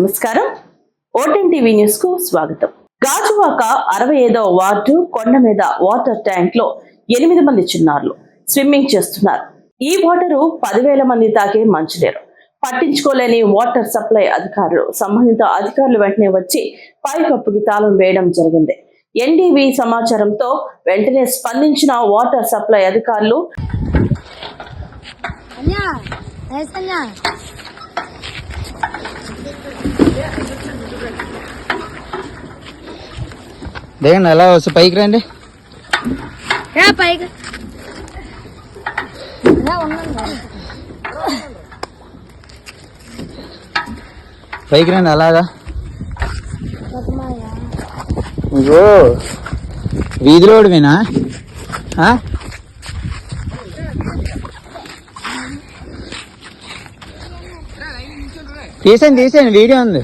నమస్కారం. ఓటెన్ టీవీ న్యూస్కు స్వాగతం. గాజువాక అరవై ఐదవ వార్డు కొండ మీద వాటర్ ట్యాంక్లో ఎనిమిది మంది చిన్నారులు స్విమ్మింగ్ చేస్తున్నారు. ఈ వాటరు పదివేల మంది తాగే మంచినీరు పట్టించుకోలేని వాటర్ సప్లై అధికారులు సంబంధిత అధికారులు వెంటనే వచ్చి పైకప్పుకి తాళం వేయడం జరిగింది. ఎన్డీవీ సమాచారంతో వెంటనే స్పందించిన వాటర్ సప్లై అధికారులు అన్యా దిగండి ఎలా వస్తే పైకి రండి. పైకి. పైకి రండి అలాగా. ఇగో వినా తీసేయండి తీసేయండి వీడియో ఉంది.